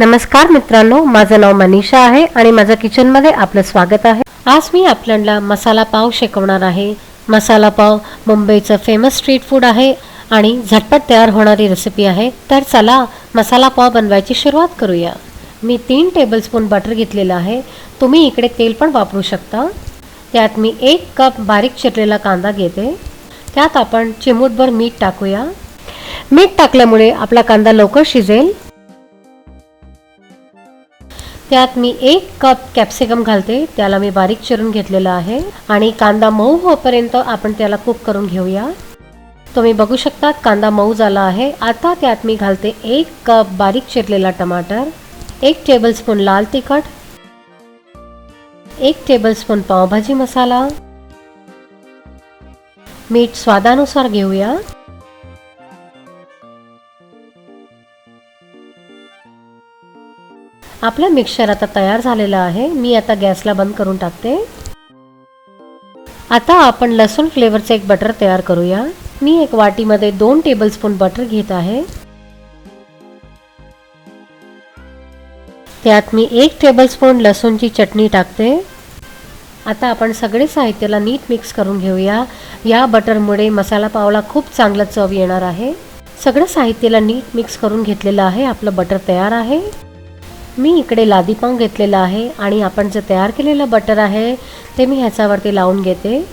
नमस्कार मित्रांनो माझं नाव मनीषा आहे आणि माझ्या किचनमध्ये आपलं स्वागत आहे. आज मी आपल्याला मसाला पाव शिकवणार आहे. मसाला पाव मुंबईचं फेमस स्ट्रीट फूड आहे आणि झटपट तयार होणारी रेसिपी आहे. तर चला मसाला पाव बनवायची सुरुवात करूया. मी तीन टेबलस्पून बटर घेतलेलं आहे. तुम्ही इकडे तेल पण वापरू शकता. त्यात मी एक कप बारीक चिरलेला कांदा घेते. त्यात आपण चिमूटभर मीठ टाकूया. मीठ टाकल्यामुळे आपला कांदा लवकर शिजेल. त्यात मी एक कप कॅप्सिकम घालते. त्याला मी बारीक चिरून घेतलेला आहे. आणि कांदा मऊ होईपर्यंत आपण त्याला कुक करून घेऊया. तुम्ही बघू शकता कांदा मऊ झाला आहे. आता त्यात मी घालते एक कप बारीक चिरलेला टमाटर एक टेबलस्पून लाल तिखट एक टेबलस्पून पावभाजी मसाला. मीठ स्वादानुसार घेऊया. आपलं मिक्सर आता तयार झालेलं आहे. मी आता गॅसला बंद करून टाकते. आता आपण लसूण फ्लेवरचं एक बटर तयार करूया. मी एक वाटीमध्ये दोन टेबलस्पून बटर घेत आहे. त्यात मी एक टेबलस्पून लसूणची चटणी टाकते. आता आपण सगळे साहित्याला नीट मिक्स करून घेऊया. या बटरमुळे मसाला पावला खूप चांगला चव येणार आहे. सगळं साहित्याला नीट मिक्स करून घेतलेलं आहे. आपलं बटर तयार आहे. मी इकडे लादीपाव घेतलेला आहे आणि आपण जे तयार केलेलं बटर आहे ते मी ह्याच्यावरती लावून घेते.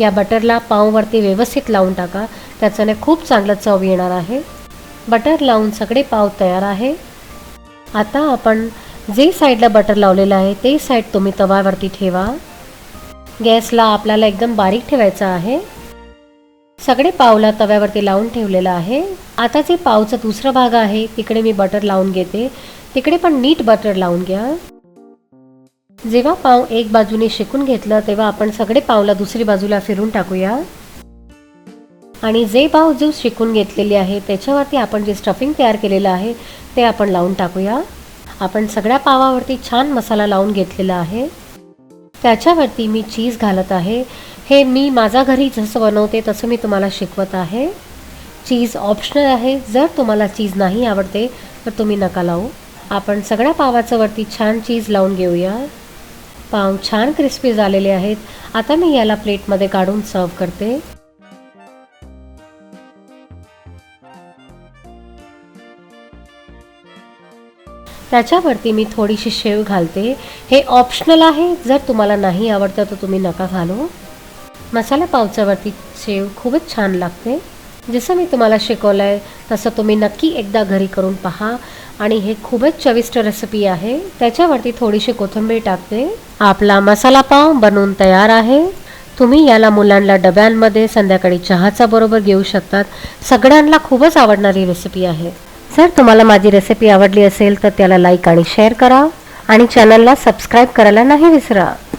या बटरला पाववरती व्यवस्थित लावून टाका. त्याच्याने खूप चांगलं चव येणार आहे. बटर लावून सगळे पाव तयार आहे. आता आपण जे साईडला बटर लावलेलं आहे ते साईड तुम्ही तव्यावरती ठेवा. गॅसला आपल्याला एकदम बारीक ठेवायचं आहे. सगळे पावला तव्यावरती लावून ठेवलेलं आहे. आता जे पावचा दुसरा भाग आहे तिकडे मी बटर लावून घेते. तिकडे पण नीट बटर लावून घ्या. जेव्हा पाव एक बाजूने शेकून घेतलं तेव्हा आपण सगळे पावला दुसरी बाजूला फिरून टाकूया. आणि जे पाव जो शिकून घेतलेले आहे त्याच्यावरती आपण जे स्टफिंग तयार केलेलं आहे ते आपण लावून टाकूया. आपण सगळ्या पावावरती छान मसाला लावून घेतलेला आहे. त्याच्यावरती मी चीज घालत आहे. हे मी माझ्या घरी जसं बनवते तसं मी तुम्हाला शिकवत आहे. चीज ऑप्शनल आहे. जर तुम्हाला चीज नाही आवडते तर तुम्ही नका लावू. आपण सगळ्या पावाचं वरती छान चीज लावून घेऊया. पाव छान क्रिस्पी झालेले आहेत. आता मी याला प्लेटमध्ये काढून सर्व करते. त्याच्यावरती मी थोडीशी शेव घालते. हे ऑप्शनल आहे. जर तुम्हाला नाही आवडतं तर तुम्ही नका घालू. मसाला पावच्यावरती शेव खूपच छान लागते. जसं मी तुम्हाला शिकवलं आहे तसं तुम्ही नक्की एकदा घरी करून पहा. आणि हे खूपच चविष्ट रेसिपी आहे. त्याच्यावरती थोडीशी कोथिंबीर टाकते. आपला मसाला पाव बनवून तयार आहे. तुम्ही याला मुलांना डब्यांमध्ये संध्याकाळी चहाचा बरोबर घेऊ शकतात. सगळ्यांना खूपच आवडणारी रेसिपी आहे. जर तुम्हाला माझी रेसिपी आवडली असेल तर त्याला लाईक आणि शेअर करा. आणि चॅनलला सबस्क्राईब करायला नाही विसरा.